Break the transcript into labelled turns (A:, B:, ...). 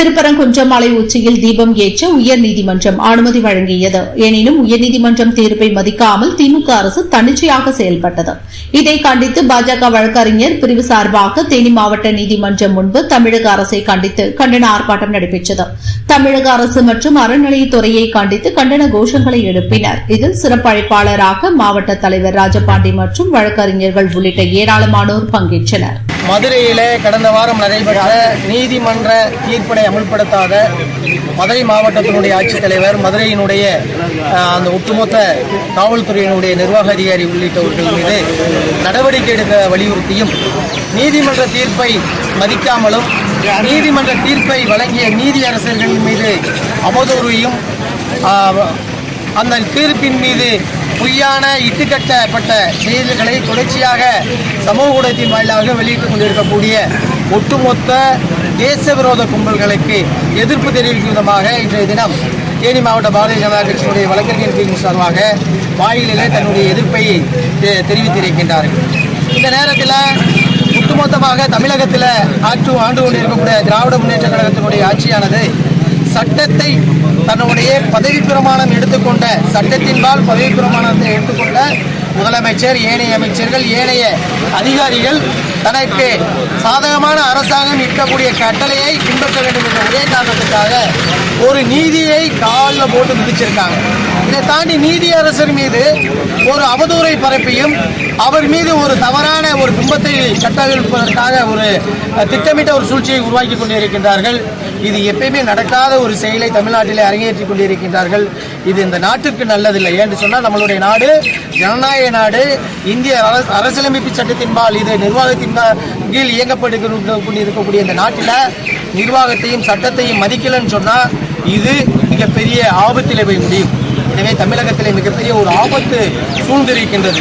A: திருப்பரங்குன்றம் மலை உச்சியில் தீபம் ஏற்ற உயர்நீதிமன்றம் அனுமதி வழங்கியது. எனினும் உயர்நீதிமன்றம் தீர்ப்பை மதிக்காமல் திமுக அரசு தன்னிச்சையாக செயல்பட்டது. இதை கண்டித்து பாஜக வழக்கறிஞர் பிரிவு சார்பாக தேனி மாவட்ட நீதிமன்றம் முன்பு தமிழக அரசை கண்டித்து கண்டன ஆர்ப்பாட்டம் நடைபெற்றது. தமிழக அரசு மற்றும் அறநிலையத்துறையை கண்டித்து கண்டன கோஷங்களை எழுப்பினர். இதில் சிறப்பழைப்பாளராக மாவட்ட தலைவர் ராஜபாண்டி மற்றும் வழக்கறிஞர்கள் உள்ளிட்ட ஏராளமானோர் பங்கேற்றனர்.
B: மதுரையிலே கடந்த வாரம் நடைபெற்ற நீதிமன்ற தீர்ப்பினை அமல்படுத்தாத மதுரை மாவட்டத்தினுடைய ஆட்சித்தலைவர் மதுரையினுடைய அந்த ஒட்டுமொத்த காவல்துறையினுடைய நிர்வாக அதிகாரி உள்ளிட்டவர்கள் மீது நடவடிக்கை எடுக்க வலியுறுத்தியும் நீதிமன்ற தீர்ப்பை மதிக்காமலும் நீதிமன்ற தீர்ப்பை வழங்கிய நீதி அரசர்கள் மீது அவதூறையும் அந்த தீர்ப்பின் மீது பொய்யான இட்டுக்கட்டப்பட்ட செய்திகளை தொடர்ச்சியாக சமூக ஊடகத்தின் வாயிலாக வெளியிட்டுக் கொண்டிருக்கக்கூடிய ஒட்டுமொத்த தேச விரோத கும்பல்களுக்கு எதிர்ப்பு தெரிவிக்கும் விதமாக இன்றைய தினம் தேனி மாவட்ட பாரதிய ஜனதா கட்சியினுடைய வழக்கறிஞர் பிரிவு சார்பாக வாயிலே தன்னுடைய எதிர்ப்பை தெ- தெரிவித்திருக்கின்றார்கள். இந்த நேரத்தில் ஒட்டுமொத்தமாக தமிழகத்தில் ஆற்று ஆண்டு கொண்டிருக்கக்கூடிய திராவிட முன்னேற்ற கழகத்தினுடைய ஆட்சியானது சட்டத்தை தன்னுடைய பதவி பிரமாணம் எடுத்துக்கொண்ட சட்டத்தின்பால் பதவி பிரமாணத்தை எடுத்துக்கொண்ட முதலமைச்சர் ஏனைய அமைச்சர்கள் ஏனைய அதிகாரிகள் தனக்கு சாதகமான அரசாங்கம் இருக்கக்கூடிய கட்டளையை பின்பற்ற வேண்டும் என்ற ஒரே காரணத்துக்காக ஒரு நீதியை காலில் போட்டு மிதிச்சிருக்காங்க இதை தாண்டி நீதி அரசர் மீது ஒரு அவதூறை பரப்பியும் அவர் மீது ஒரு தவறான ஒரு பிம்பத்தை கட்டவிழ்ப்பதற்காக ஒரு திட்டமிட்ட ஒரு சூழ்ச்சியை உருவாக்கி கொண்டிருக்கின்றார்கள். இது எப்பயுமே நடக்காத ஒரு செயலை தமிழ்நாட்டிலே அரங்கேற்றி கொண்டிருக்கின்றார்கள். இது இந்த நாட்டிற்கு நல்லதில்லை. ஏன்னு சொன்னால் நம்மளுடைய நாடு ஜனநாயக நாடு இந்திய அரசியலமைப்பு சட்டத்தின்பால் இது நிர்வாகத்தின் கீழ் இயங்கப்பட்டு கொண்டிருக்கக்கூடிய இந்த நாட்டில் நிர்வாகத்தையும் சட்டத்தையும் மதிக்கலைன்னு சொன்னால் இது மிகப்பெரிய ஆபத்தில் போய் முடியும். எனவே தமிழகத்தில் மிகப்பெரிய ஒரு ஆபத்து சூழ்ந்திருக்கின்றது.